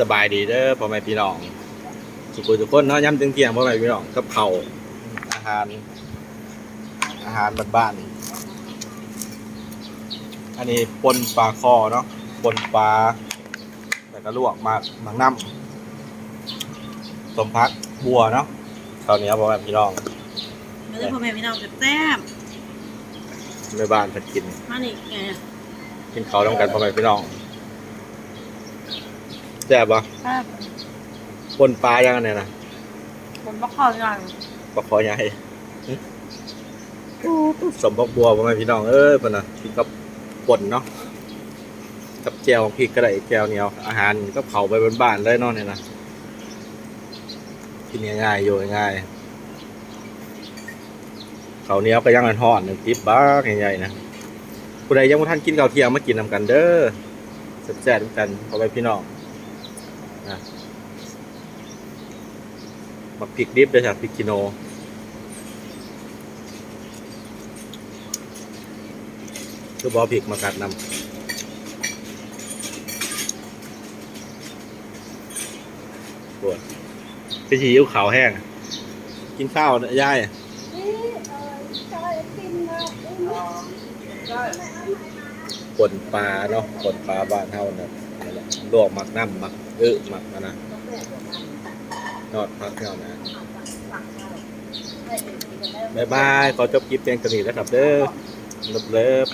สบายดีเด้อพ่อแม่พี่น้องสุขุทุกคนเนาะย้ำเที่ยงๆพ่อแม่พี่น้องกับเขาวอาหาร อาหารบ้านๆอันนี้ปนปลาคอเนาะปนปลาแล้วก็ลวกมากหมังน้ำสมพักบัวเนาะข้าวเหนียวพ่อแม่พี่น้องไม่ได้พ่อแม่พี่น้องแซ่บแม่บ้านเพิ่นกินๆมานี่ไงกินข้าวต้องกันพ่อแม่พี่น้อง แซ่บปะแซ่บปนปลายังไงเนี่ยนะผมมาข้าวยังปลาคอใหญ่สมบักบัวพ่อแม่พี่น้องเอ้ยเพิ่นน่ะกินกับป่นเนาะกับแจวพริกก็ได้แจวเหนียวอาหารก็เผาไปบ้านๆได้เนอนเนี่ยนะกินง่ายๆอยู่ง่ายๆข้าวเหนียวก็ยังอันห่อนๆติ๊บบ้างใหญ่ๆนะผู้ใดยังบ่ทันกินข้าวเที่ยงมากินนำกันเด้อแซ่บๆกันพ่อแม่พี่น้อง นะมักพริกดิบเด้อจ้ะพริกกิโนคือบอพริกมากัดนำปวดไปฉีอิ้วขาวแห้ง กินข้าวนะยายปนปลาเนาะปนปลาบ้านเท่านะนั่นแห ลวกหมักน้ำหมักเออหมักนะนะนอดพักเที่ยวนะบายบายขอจบคลิปเพียงเท่านี้แล้วครับเด้อเลิฟเลิฟ